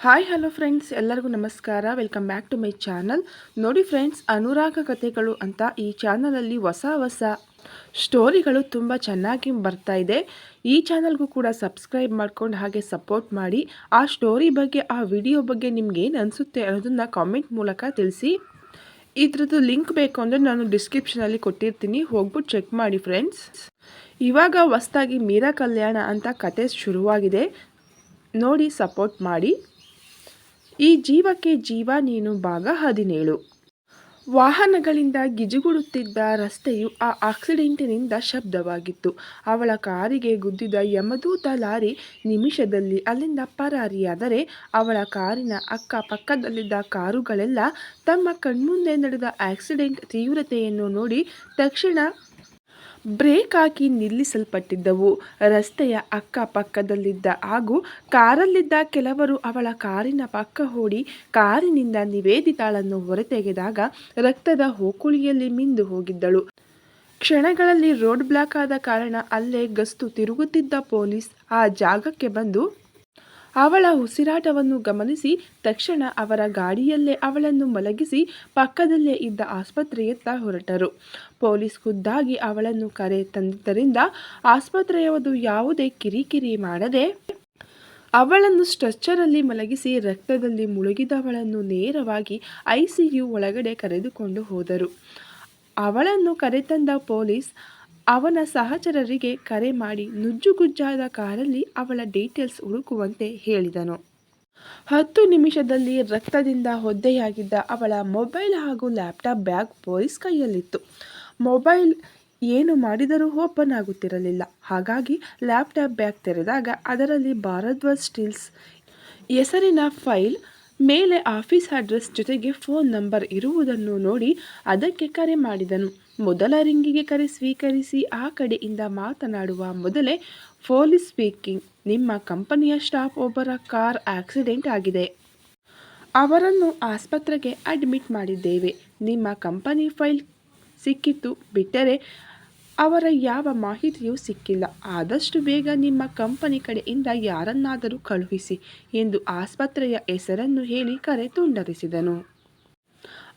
Hi hello friends ಎಲ್ಲರಿಗೂ ನಮಸ್ಕಾರ. Welcome back to my channel ನೋಡಿ ಫ್ರೆಂಡ್ಸ್ ಅನುರಾಗ ಕಥೆಗಳು ಅಂತ ಈ ಚಾನಲಲ್ಲಿ ಹೊಸ ಹೊಸ ಸ್ಟೋರಿಗಳು ತುಂಬ ಚೆನ್ನಾಗಿ ಬರ್ತಾ ಇದೆ. ಈ ಚಾನಲ್ಗೂ ಕೂಡ ಸಬ್ಸ್ಕ್ರೈಬ್ ಮಾಡ್ಕೊಂಡು ಹಾಗೆ ಸಪೋರ್ಟ್ ಮಾಡಿ. ಆ ಸ್ಟೋರಿ ಬಗ್ಗೆ, ಆ ವಿಡಿಯೋ ಬಗ್ಗೆ ನಿಮ್ಗೆ ಏನು ಅನಿಸುತ್ತೆ ಅನ್ನೋದನ್ನು ಕಾಮೆಂಟ್ ಮೂಲಕ ತಿಳಿಸಿ. ಇದ್ರದ್ದು ಲಿಂಕ್ ಬೇಕು ಅಂದರೆ ನಾನು ಡಿಸ್ಕ್ರಿಪ್ಷನಲ್ಲಿ ಕೊಟ್ಟಿರ್ತೀನಿ. ಹೋಗ್ಬಿಟ್ಟು ಚೆಕ್ ಮಾಡಿ ಫ್ರೆಂಡ್ಸ್ ಇವಾಗ ಹೊಸ್ದಾಗಿ ಮೀರಾ ಕಲ್ಯಾಣ ಅಂತ ಕತೆ ಶುರುವಾಗಿದೆ. ನೋಡಿ ಸಪೋರ್ಟ್ ಮಾಡಿ. ಈ ಜೀವಕ್ಕೆ ಜೀವ ನೀನು ಭಾಗ ಹದಿನೇಳು. ವಾಹನಗಳಿಂದ ಗಿಜುಗುಡುತ್ತಿದ್ದ ರಸ್ತೆಯು ಆ ಆಕ್ಸಿಡೆಂಟಿನಿಂದ ಶಬ್ದವಾಗಿತ್ತು. ಅವಳ ಕಾರಿಗೆ ಗುದ್ದಿದ ಯಮದೂತ ಲಾರಿ ನಿಮಿಷದಲ್ಲಿ ಅಲ್ಲಿಂದ ಪರಾರಿಯಾದರೆ ಅವಳ ಕಾರಿನ ಅಕ್ಕಪಕ್ಕದಲ್ಲಿದ್ದ ಕಾರುಗಳೆಲ್ಲ ತಮ್ಮ ಕಣ್ಮುಂದೆ ನಡೆದ ಆಕ್ಸಿಡೆಂಟ್ ತೀವ್ರತೆಯನ್ನು ನೋಡಿ ತಕ್ಷಣ ಬ್ರೇಕ್ ಹಾಕಿ ನಿಲ್ಲಿಸಲ್ಪಟ್ಟಿದ್ದವು. ರಸ್ತೆಯ ಅಕ್ಕಪಕ್ಕದಲ್ಲಿದ್ದ ಹಾಗೂ ಕಾರಲ್ಲಿದ್ದ ಕೆಲವರು ಅವಳ ಕಾರಿನ ಪಕ್ಕ ಓಡಿ ಕಾರಿನಿಂದ ನಿವೇದಿತಾಳನ್ನು ಹೊರತೆಗೆದಾಗ ರಕ್ತದ ಹೋಕುಳಿಯಲ್ಲಿ ಮಿಂದು ಹೋಗಿದ್ದಳು. ಕ್ಷಣಗಳಲ್ಲಿ ರೋಡ್ ಬ್ಲಾಕ್ ಆದ ಕಾರಣ ಅಲ್ಲೇ ಗಸ್ತು ತಿರುಗುತ್ತಿದ್ದ ಪೊಲೀಸ್ ಆ ಜಾಗಕ್ಕೆ ಬಂದು ಅವಳ ಉಸಿರಾಟವನ್ನು ಗಮನಿಸಿ ತಕ್ಷಣ ಅವರ ಗಾಡಿಯಲ್ಲೇ ಅವಳನ್ನು ಮಲಗಿಸಿ ಪಕ್ಕದಲ್ಲೇ ಇದ್ದ ಆಸ್ಪತ್ರೆಯತ್ತ ಹೊರಟರು. ಪೊಲೀಸ್ ಖುದ್ದಾಗಿ ಅವಳನ್ನು ಕರೆ ತಂದಿದ್ದರಿಂದ ಆಸ್ಪತ್ರೆಯವರು ಯಾವುದೇ ಕಿರಿಕಿರಿ ಮಾಡದೆ ಅವಳನ್ನು ಸ್ಟ್ರೆಚ್ಚರಲ್ಲಿ ಮಲಗಿಸಿ ರಕ್ತದಲ್ಲಿ ಮುಳುಗಿದವಳನ್ನು ನೇರವಾಗಿ ಐಸಿಯು ಒಳಗಡೆ ಕರೆದುಕೊಂಡು ಹೋದರು. ಅವಳನ್ನು ಕರೆತಂದ ಪೊಲೀಸ್ ಅವನ ಸಹಚರರಿಗೆ ಕರೆ ಮಾಡಿ ನುಜ್ಜುಗುಜ್ಜಾದ ಕಾರಲ್ಲಿ ಅವಳ ಡೀಟೇಲ್ಸ್ ಹುಡುಕುವಂತೆ ಹೇಳಿದನು. ಹತ್ತು ನಿಮಿಷದಲ್ಲಿ ರಕ್ತದಿಂದ ಹೊದ್ದೆಯಾಗಿದ್ದ ಅವಳ ಮೊಬೈಲ್ ಹಾಗೂ ಲ್ಯಾಪ್ಟಾಪ್ ಬ್ಯಾಗ್ ಪೊಲೀಸ್ ಕೈಯಲ್ಲಿತ್ತು. ಮೊಬೈಲ್ ಏನು ಮಾಡಿದರೂ ಓಪನ್ ಆಗುತ್ತಿರಲಿಲ್ಲ. ಹಾಗಾಗಿ ಲ್ಯಾಪ್ಟಾಪ್ ಬ್ಯಾಗ್ ತೆರೆದಾಗ ಅದರಲ್ಲಿ ಭಾರದ್ವಾಜ್ ಸ್ಟಿಲ್ಸ್ ಹೆಸರಿನ ಫೈಲ್, ಮೇಲೆ ಆಫೀಸ್ ಅಡ್ರೆಸ್ ಜೊತೆಗೆ ಫೋನ್ ನಂಬರ್ ಇರುವುದನ್ನು ನೋಡಿ ಅದಕ್ಕೆ ಕರೆ ಮಾಡಿದನು. ಮೊದಲ ರಿಂಗಿಗೆ ಕರೆ ಸ್ವೀಕರಿಸಿ ಆ ಕಡೆಯಿಂದ ಮಾತನಾಡುವ ಮೊದಲೇ ಪೊಲೀಸ್ ಸ್ಪೀಕಿಂಗ್, ನಿಮ್ಮ ಕಂಪನಿಯ ಸ್ಟಾಫ್ ಒಬ್ಬರ ಕಾರ್ ಆಕ್ಸಿಡೆಂಟ್ ಆಗಿದೆ. ಅವರನ್ನು ಆಸ್ಪತ್ರೆಗೆ ಅಡ್ಮಿಟ್ ಮಾಡಿದ್ದೇವೆ. ನಿಮ್ಮ ಕಂಪನಿ ಫೈಲ್ ಸಿಕ್ಕಿತ್ತು ಬಿಟ್ಟರೆ ಅವರ ಯಾವ ಮಾಹಿತಿಯೂ ಸಿಕ್ಕಿಲ್ಲ. ಆದಷ್ಟು ಬೇಗ ನಿಮ್ಮ ಕಂಪನಿ ಕಡೆಯಿಂದ ಯಾರನ್ನಾದರೂ ಕಳುಹಿಸಿ ಎಂದು ಆಸ್ಪತ್ರೆಯ ಹೆಸರನ್ನು ಹೇಳಿ ಕರೆ ತುಂಡರಿಸಿದನು.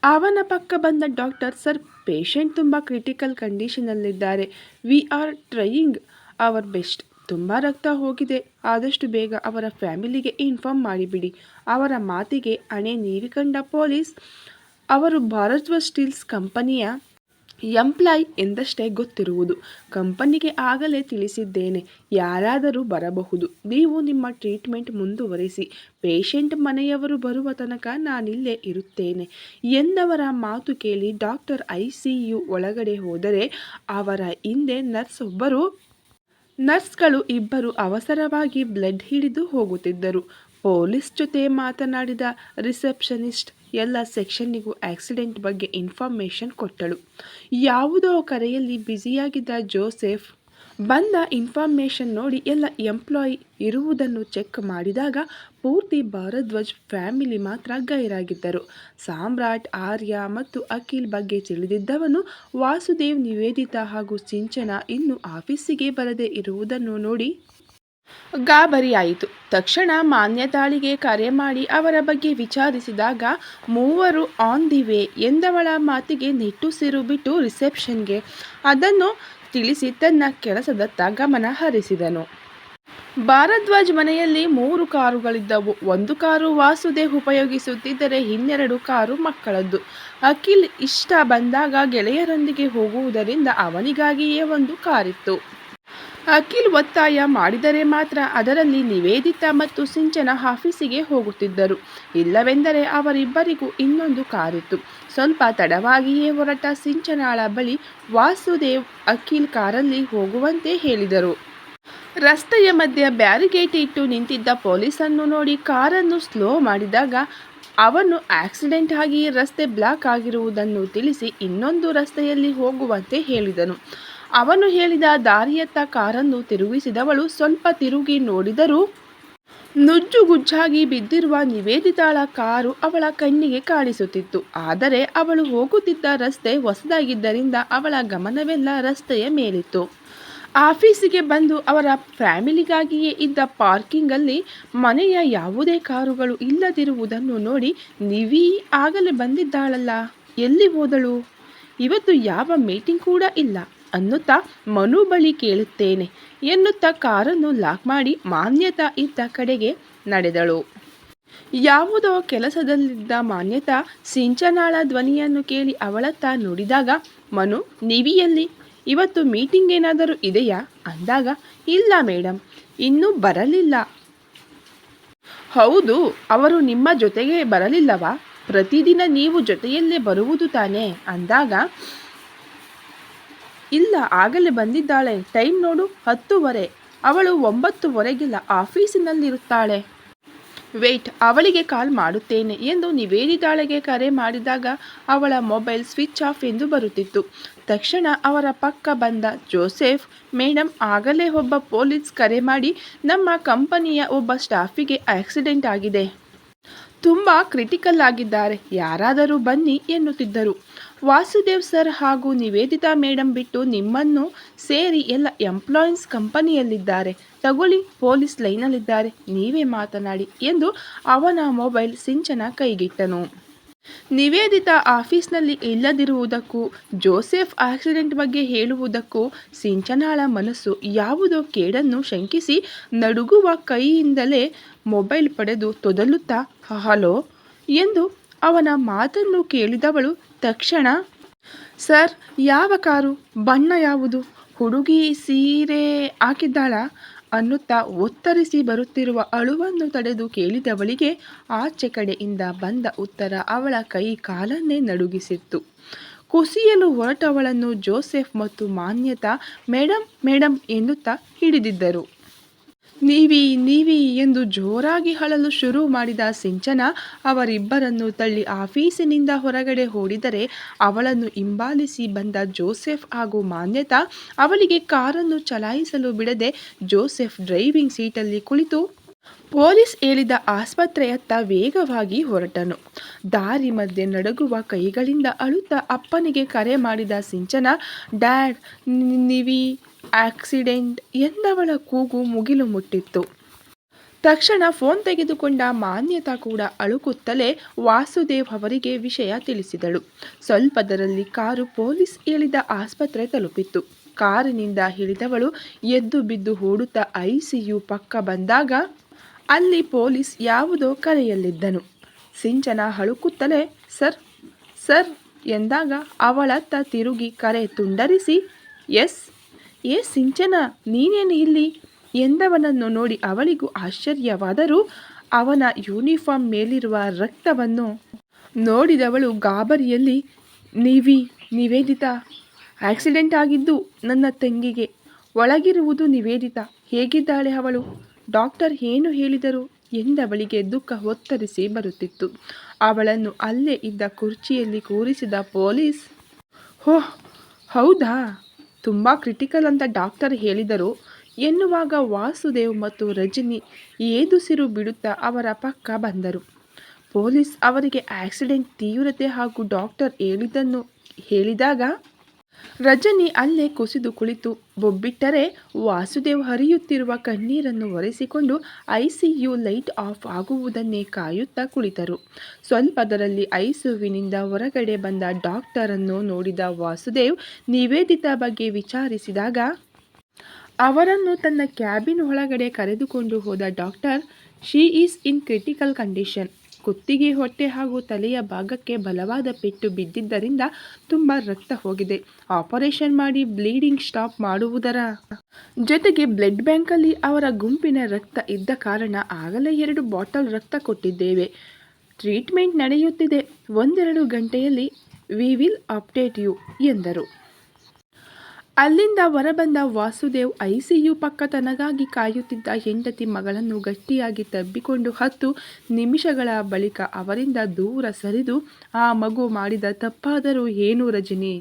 ಅವನ ಪಕ್ಕ ಬಂದ ಡಾಕ್ಟರ್ ಸರ್, ಪೇಷಂಟ್ ತುಂಬ critical ಕಂಡೀಷನಲ್ಲಿದ್ದಾರೆ. We are trying our best. ತುಂಬ ರಕ್ತ ಹೋಗಿದೆ. ಆದಷ್ಟು ಬೇಗ ಅವರ ಫ್ಯಾಮಿಲಿಗೆ ಇನ್ಫಾರ್ಮ್ ಮಾಡಿಬಿಡಿ. ಅವರ ಮಾತಿಗೆ ಅಣೆ ನೀವಿಕಂಡ ಪೊಲೀಸ್ ಅವರು ಭಾರತ್ವ ಸ್ಟೀಲ್ಸ್ ಕಂಪನಿಯ ಎಂಪ್ಲಾಯ್ ಎಂದಷ್ಟೇ ಗೊತ್ತಿರುವುದು. ಕಂಪನಿಗೆ ಆಗಲೇ ತಿಳಿಸಿದ್ದೇನೆ. ಯಾರಾದರೂ ಬರಬಹುದು. ನೀವು ನಿಮ್ಮ ಟ್ರೀಟ್ಮೆಂಟ್ ಮುಂದುವರಿಸಿ. ಪೇಷಂಟ್ ಮನೆಯವರು ಬರುವ ತನಕ ನಾನಿಲ್ಲೇ ಇರುತ್ತೇನೆ. ಎಂದವರ ಮಾತು ಕೇಳಿ ಡಾಕ್ಟರ್ ಐ ಸಿ ಯು ಒಳಗಡೆ ಹೋದರೆ ಅವರ ಹಿಂದೆ ನರ್ಸ್ ಒಬ್ಬರು ನರ್ಸ್ಗಳು ಇಬ್ಬರು ಅವಸರವಾಗಿ ಬ್ಲಡ್ ಹಿಡಿದು ಹೋಗುತ್ತಿದ್ದರು. ಪೊಲೀಸ್ ಜೊತೆ ಮಾತನಾಡಿದ ರಿಸೆಪ್ಷನಿಸ್ಟ್ ಎಲ್ಲ ಸೆಕ್ಷನ್ನಿಗೂ ಆಕ್ಸಿಡೆಂಟ್ ಬಗ್ಗೆ ಇನ್ಫಾರ್ಮೇಷನ್ ಕೊಟ್ಟಳು. ಯಾವುದೋ ಕರೆಯಲ್ಲಿ ಬ್ಯುಸಿಯಾಗಿದ್ದ ಜೋಸೆಫ್ ಬಂದ ಇನ್ಫಾರ್ಮೇಷನ್ ನೋಡಿ ಎಲ್ಲ ಎಂಪ್ಲಾಯಿ ಇರುವುದನ್ನು ಚೆಕ್ ಮಾಡಿದಾಗ ಪೂರ್ತಿ ಭಾರದ್ವಾಜ್ ಫ್ಯಾಮಿಲಿ ಮಾತ್ರ ಗೈರಾಗಿದ್ದರು. ಸಾಮ್ರಾಟ್, ಆರ್ಯ ಮತ್ತು ಅಖಿಲ್ ಬಗ್ಗೆ ತಿಳಿದಿದ್ದವನು ವಾಸುದೇವ್ ನಿವೇದಿತಾ ಹಾಗೂ ಸಿಂಚನ ಇನ್ನು ಆಫೀಸಿಗೆ ಬರದೇ ಇರುವುದನ್ನು ನೋಡಿ ಗಾಬರಿಯಾಯಿತು. ತಕ್ಷಣ ಮಾನ್ಯತಾಳಿಗೆ ಕರೆ ಮಾಡಿ ಅವರ ಬಗ್ಗೆ ವಿಚಾರಿಸಿದಾಗ, ಮೂವರು ಆನ್ ದಿ ವೇ ಎಂದವಳ ಮಾತಿಗೆ ನಿಟ್ಟುಸಿರು ಬಿಟ್ಟು ರಿಸೆಪ್ಷನ್ಗೆ. ಅದನ್ನು ತಿಳಿಸಿ ತನ್ನ ಕೆಲಸದತ್ತ ಗಮನ ಹರಿಸಿದನು. ಭಾರದ್ವಾಜ್ ಮನೆಯಲ್ಲಿ ಮೂರು ಕಾರುಗಳಿದ್ದವು. ಒಂದು ಕಾರು ವಾಸುದೇವ್ ಉಪಯೋಗಿಸುತ್ತಿದ್ದರೆ ಇನ್ನೆರಡು ಕಾರು ಮಕ್ಕಳದ್ದು. ಅಖಿಲ್ ಇಷ್ಟ ಬಂದಾಗ ಗೆಳೆಯರೊಂದಿಗೆ ಹೋಗುವುದರಿಂದ ಅವನಿಗಾಗಿಯೇ ಒಂದು ಕಾರಿತ್ತು. ಅಖಿಲ್ ಒತ್ತಾಯ ಮಾಡಿದರೆ ಮಾತ್ರ ಅದರಲ್ಲಿ ನಿವೇದಿತಾ ಮತ್ತು ಸಿಂಚನ ಆಫೀಸಿಗೆ ಹೋಗುತ್ತಿದ್ದರು. ಇಲ್ಲವೆಂದರೆ ಅವರಿಬ್ಬರಿಗೂ ಇನ್ನೊಂದು ಕಾರಿತ್ತು. ಸ್ವಲ್ಪ ತಡವಾಗಿಯೇ ಹೊರಟ ಸಿಂಚನಾಳ ಬಳಿ ವಾಸುದೇವ್ ಅಖಿಲ್ ಕಾರಲ್ಲಿ ಹೋಗುವಂತೆ ಹೇಳಿದರು. ರಸ್ತೆಯ ಮಧ್ಯೆ ಬ್ಯಾರಿಗೇಟ್ ಇಟ್ಟು ನಿಂತಿದ್ದ ಪೊಲೀಸನ್ನು ನೋಡಿ ಕಾರನ್ನು ಸ್ಲೋ ಮಾಡಿದಾಗ ಅವನು ಆಕ್ಸಿಡೆಂಟ್ ಆಗಿ ರಸ್ತೆ ಬ್ಲಾಕ್ ಆಗಿರುವುದನ್ನು ತಿಳಿಸಿ ಇನ್ನೊಂದು ರಸ್ತೆಯಲ್ಲಿ ಹೋಗುವಂತೆ ಹೇಳಿದನು. ಅವನು ಹೇಳಿದ ದಾರಿಯತ್ತ ಕಾರನ್ನು ತಿರುಗಿಸಿದವಳು ಸ್ವಲ್ಪ ತಿರುಗಿ ನೋಡಿದರೂ ನುಜ್ಜುಗುಜ್ಜಾಗಿ ಬಿದ್ದಿರುವ ನಿವೇದಿತಾಳ ಕಾರು ಅವಳ ಕಣ್ಣಿಗೆ ಕಾಣಿಸುತ್ತಿತ್ತು. ಆದರೆ ಅವಳು ಹೋಗುತ್ತಿದ್ದ ರಸ್ತೆ ಹೊಸದಾಗಿದ್ದರಿಂದ ಅವಳ ಗಮನವೆಲ್ಲ ರಸ್ತೆಯ ಮೇಲಿತ್ತು. ಆಫೀಸಿಗೆ ಬಂದು ಅವರ ಫ್ಯಾಮಿಲಿಗಾಗಿಯೇ ಇದ್ದ ಪಾರ್ಕಿಂಗಲ್ಲಿ ಮನೆಯ ಯಾವುದೇ ಕಾರುಗಳು ಇಲ್ಲದಿರುವುದನ್ನು ನೋಡಿ ನಿವಿ ಆಗಲೇ ಬಂದಿದ್ದಾಳಲ್ಲ, ಎಲ್ಲಿ ಹೋದಳು? ಇವತ್ತು ಯಾವ ಮೀಟಿಂಗ್ ಕೂಡ ಇಲ್ಲ. ಅನ್ನುತ್ತಾ ಮನು ಬಳಿ ಕೇಳುತ್ತೇನೆ. ಎನ್ನುತ್ತಾ ಕಾರನ್ನು ಲಾಕ್ ಮಾಡಿ ಮಾನ್ಯತಾ ಇದ್ದ ಕಡೆಗೆ ನಡೆದಳು. ಯಾವುದೋ ಕೆಲಸದಲ್ಲಿದ್ದ ಮಾನ್ಯತಾ ಸಿಂಚನಾಳ ಧ್ವನಿಯನ್ನು ಕೇಳಿ ಅವಳತ್ತ ನುಡಿದಾಗ, ಮನು ನಿವಿಯಲ್ಲಿ ಇವತ್ತು ಮೀಟಿಂಗ್ ಏನಾದರೂ ಇದೆಯಾ? ಅಂದಾಗ, ಇಲ್ಲ ಮೇಡಮ್ ಇನ್ನೂ ಬರಲಿಲ್ಲ. ಹೌದು, ಅವರು ನಿಮ್ಮ ಜೊತೆಗೆ ಬರಲಿಲ್ಲವಾ? ಪ್ರತಿದಿನ ನೀವು ಜೊತೆಯಲ್ಲೇ ಬರುವುದು ತಾನೇ? ಅಂದಾಗ ಇಲ್ಲ, ಆಗಲೇ ಬಂದಿದ್ದಾಳೆ. ಟೈಮ್ ನೋಡು, ಹತ್ತುವರೆ. ಅವಳು ಒಂಬತ್ತುವರೆಗೆಲ್ಲ ಆಫೀಸಿನಲ್ಲಿರುತ್ತಾಳೆ. ವೆಯ್ಟ್ ಅವಳಿಗೆ ಕಾಲ್ ಮಾಡುತ್ತೇನೆ ಎಂದು ನಿವೇದಿತಾಳೆಗೆ ಕರೆ ಮಾಡಿದಾಗ ಅವಳ ಮೊಬೈಲ್ ಸ್ವಿಚ್ ಆಫ್ ಎಂದು ಬರುತ್ತಿತ್ತು. ತಕ್ಷಣ ಅವರ ಪಕ್ಕ ಬಂದ ಜೋಸೆಫ್ ಮೇಡಮ್ ಆಗಲೇ ಒಬ್ಬ ಪೊಲೀಸ್ ಕರೆ ಮಾಡಿ ನಮ್ಮ ಕಂಪನಿಯ ಒಬ್ಬ ಸ್ಟಾಫಿಗೆ ಆಕ್ಸಿಡೆಂಟ್ ಆಗಿದೆ. ತುಂಬ ಕ್ರಿಟಿಕಲ್ ಆಗಿದ್ದಾರೆ. ಯಾರಾದರೂ ಬನ್ನಿ, ಎನ್ನುತ್ತಿದ್ದರು. ವಾಸುದೇವ್ ಸರ್ ಹಾಗೂ ನಿವೇದಿತಾ ಮೇಡಮ್ ಬಿಟ್ಟು ನಿಮ್ಮನ್ನು ಸೇರಿ ಎಲ್ಲ ಎಂಪ್ಲಾಯೀಸ್ ಕಂಪನಿಯಲ್ಲಿದ್ದಾರೆ. ತಗೊಳ್ಳಿ, ಪೊಲೀಸ್ ಲೈನಲ್ಲಿದ್ದಾರೆ. ನೀವೇ ಮಾತನಾಡಿ ಎಂದು ಅವನ ಮೊಬೈಲ್ ಸಿಂಚನ ಕೈಗಿಟ್ಟನು. ನಿವೇದಿತಾ ಆಫೀಸ್ನಲ್ಲಿ ಇಲ್ಲದಿರುವುದಕ್ಕೂ, ಜೋಸೆಫ್ ಆಕ್ಸಿಡೆಂಟ್ ಬಗ್ಗೆ ಹೇಳುವುದಕ್ಕೂ ಸಿಂಚನಾಳ ಮನಸ್ಸು ಯಾವುದೋ ಕೇಡನ್ನು ಶಂಕಿಸಿ ನಡುಗುವ ಕೈಯಿಂದಲೇ ಮೊಬೈಲ್ ಪಡೆದು ತೊದಲುತ್ತಾ ಹಲೋ ಎಂದು ಅವನ ಮಾತನ್ನು ಕೇಳಿದವಳು ತಕ್ಷಣ, ಸರ್, ಯಾವ ಕಾರು? ಬಣ್ಣ ಯಾವುದು? ಹುಡುಗಿ ಸೀರೆ ಹಾಕಿದ್ದಾಳ? ಅನ್ನುತ್ತಾ ಒತ್ತರಿಸಿ ಬರುತ್ತಿರುವ ಅಳುವನ್ನು ತಡೆದು ಕೇಳಿದವಳಿಗೆ ಆಚೆ ಕಡೆಯಿಂದ ಬಂದ ಉತ್ತರ ಅವಳ ಕೈ ಕಾಲನ್ನೇ ನಡುಗಿಸಿತ್ತು. ಕುಸಿಯಲು ಹೊರಟವಳನ್ನು ಜೋಸೆಫ್ ಮತ್ತು ಮಾನ್ಯತಾ ಮೇಡಮ್ ಮೇಡಮ್ ಎನ್ನುತ್ತಾ ಹಿಡಿದಿದ್ದರು. ನೀವಿ ನೀವಿ ಎಂದು ಜೋರಾಗಿ ಹಳಲು ಶುರು ಮಾಡಿದ ಸಿಂಚನ ಅವರಿಬ್ಬರನ್ನು ತಳ್ಳಿ ಆಫೀಸಿನಿಂದ ಹೊರಗಡೆ ಓಡಿದರೆ ಅವಳನ್ನು ಹಿಂಬಾಲಿಸಿ ಬಂದ ಜೋಸೆಫ್ ಹಾಗೂ ಮಾನ್ಯತಾ ಅವಳಿಗೆ ಕಾರನ್ನು ಚಲಾಯಿಸಲು ಬಿಡದೆ ಜೋಸೆಫ್ ಡ್ರೈವಿಂಗ್ ಸೀಟಲ್ಲಿ ಕುಳಿತು ಪೊಲೀಸ್ ಹೇಳಿದ ಆಸ್ಪತ್ರೆಯತ್ತ ವೇಗವಾಗಿ ಹೊರಟನು. ದಾರಿ ಮಧ್ಯೆ ನಡುಗುವ ಕೈಗಳಿಂದ ಅಳುತ್ತಾ ಅಪ್ಪನಿಗೆ ಕರೆ ಮಾಡಿದ ಸಿಂಚನ, ಡ್ಯಾಡ್ ನಿವಿ ಆಕ್ಸಿಡೆಂಟ್ ಎಂದವಳ ಕೂಗು ಮುಗಿಲು ಮುಟ್ಟಿತ್ತು. ತಕ್ಷಣ ಫೋನ್ ತೆಗೆದುಕೊಂಡ ಮಾನ್ಯತಾ ಕೂಡ ಅಳುಕುತ್ತಲೇ ವಾಸುದೇವ್ ಅವರಿಗೆ ವಿಷಯ ತಿಳಿಸಿದಳು. ಸ್ವಲ್ಪದರಲ್ಲಿ ಕಾರು ಪೊಲೀಸ್ ಇಳಿದ ಆಸ್ಪತ್ರೆ ತಲುಪಿತ್ತು. ಕಾರಿನಿಂದ ಇಳಿದವಳು ಎದ್ದು ಬಿದ್ದು ಓಡುತ್ತಾ ಐಸಿಯು ಪಕ್ಕ ಬಂದಾಗ ಅಲ್ಲಿ ಪೊಲೀಸ್ ಯಾವುದೋ ಕರೆಯಲ್ಲಿದ್ದನು. ಸಿಂಚನ ಅಳುಕುತ್ತಲೇ, ಸರ್ ಸರ್, ಎಂದಾಗ ಅವಳತ್ತ ತಿರುಗಿ ಕರೆ ತುಂಡರಿಸಿ, ಎಸ್ ಏ ಸಿಂಚನ, ನೀನೇನು ಇಲ್ಲಿ? ಎಂದವನನ್ನು ನೋಡಿ ಅವಳಿಗೂ ಆಶ್ಚರ್ಯವಾದರೂ ಅವನ ಯೂನಿಫಾರ್ಮ್ ಮೇಲಿರುವ ರಕ್ತವನ್ನು ನೋಡಿದವಳು ಗಾಬರಿಯಲ್ಲಿ, ನೀವಿ, ನಿವೇದಿತ, ಆಕ್ಸಿಡೆಂಟ್ ಆಗಿದ್ದು ನನ್ನ ತಂಗಿಗೆ ಒಳಗಿರುವುದು ನಿವೇದಿತ, ಹೇಗಿದ್ದಾಳೆ ಅವಳು? ಡಾಕ್ಟರ್ ಏನು ಹೇಳಿದರು? ಎಂದವಳಿಗೆ ದುಃಖ ಒತ್ತರಿಸಿ ಬರುತ್ತಿತ್ತು. ಅವಳನ್ನು ಅಲ್ಲೇ ಇದ್ದ ಕುರ್ಚಿಯಲ್ಲಿ ಕೂರಿಸಿದ ಪೊಲೀಸ್ ಹೋ ಹೌದಾ? ತುಂಬ ಕ್ರಿಟಿಕಲ್ ಅಂತ ಡಾಕ್ಟರ್ ಹೇಳಿದರು. ಎನ್ನುವಾಗ ವಾಸುದೇವ್ ಮತ್ತು ರಜನಿ ಏದುಸಿರು ಬಿಡುತ್ತಾ ಅವರ ಪಕ್ಕ ಬಂದರು. ಪೊಲೀಸ್ ಅವರಿಗೆ ಆಕ್ಸಿಡೆಂಟ್ ತೀವ್ರತೆ ಹಾಗೂ ಡಾಕ್ಟರ್ ಹೇಳಿದ್ದನ್ನು ಹೇಳಿದಾಗ ರಜನಿ ಅಲ್ಲೇ ಕುಸಿದು ಕುಳಿತು ಬೊಬ್ಬಿಟ್ಟರೆ ವಾಸುದೇವ್ ಹರಿಯುತ್ತಿರುವ ಕಣ್ಣೀರನ್ನು ಒರೆಸಿಕೊಂಡು ಐಸಿಯು ಲೈಟ್ ಆಫ್ ಆಗುವುದನ್ನೇ ಕಾಯುತ್ತಾ ಕುಳಿತರು. ಸ್ವಲ್ಪದರಲ್ಲಿ ಐಸಿಯುವಿನಿಂದ ಹೊರಗಡೆ ಬಂದ ಡಾಕ್ಟರನ್ನು ನೋಡಿದ ವಾಸುದೇವ್ ನಿವೇದಿತಾ ಬಗ್ಗೆ ವಿಚಾರಿಸಿದಾಗ, ಅವರನ್ನು ತನ್ನ ಕ್ಯಾಬಿನ್ ಒಳಗಡೆ ಕರೆದುಕೊಂಡು ಹೋದ doctor, she is in critical condition. ಕುತ್ತಿಗೆ, ಹೊಟ್ಟೆ ಹಾಗೂ ತಲೆಯ ಭಾಗಕ್ಕೆ ಬಲವಾದ ಪೆಟ್ಟು ಬಿದ್ದಿದ್ದರಿಂದ ತುಂಬ ರಕ್ತ ಹೋಗಿದೆ. ಆಪರೇಷನ್ ಮಾಡಿ ಬ್ಲೀಡಿಂಗ್ ಸ್ಟಾಪ್ ಮಾಡುವುದರ ಜೊತೆಗೆ ಬ್ಲಡ್ ಬ್ಯಾಂಕಲ್ಲಿ ಅವರ ಗುಂಪಿನ ರಕ್ತ ಇದ್ದ ಕಾರಣ ಆಗಲೇ ಎರಡು ಬಾಟಲ್ ರಕ್ತ ಕೊಟ್ಟಿದ್ದೇವೆ. ಟ್ರೀಟ್ಮೆಂಟ್ ನಡೆಯುತ್ತಿದೆ. ಒಂದೆರಡು ಗಂಟೆಯಲ್ಲಿ ವಿ ವಿಲ್ ಅಪ್ಡೇಟ್ ಯು, ಎಂದರು. ಅಲ್ಲಿಂದ ಹೊರಬಂದ ವಾಸುದೇವ್ ಐಸಿಯು ಪಕ್ಕ ತನಗಾಗಿ ಕಾಯುತ್ತಿದ್ದ ಹೆಂಡತಿ ಮಗಳನ್ನು ಗಟ್ಟಿಯಾಗಿ ತಬ್ಬಿಕೊಂಡು ಹತ್ತು ನಿಮಿಷಗಳ ಬಳಿಕ ಅವರಿಂದ ದೂರ ಸರಿದು ಆ ಮಗು ಮಾಡಿದ ತಪ್ಪಾದರೂ ಏನು ರಜನಿ?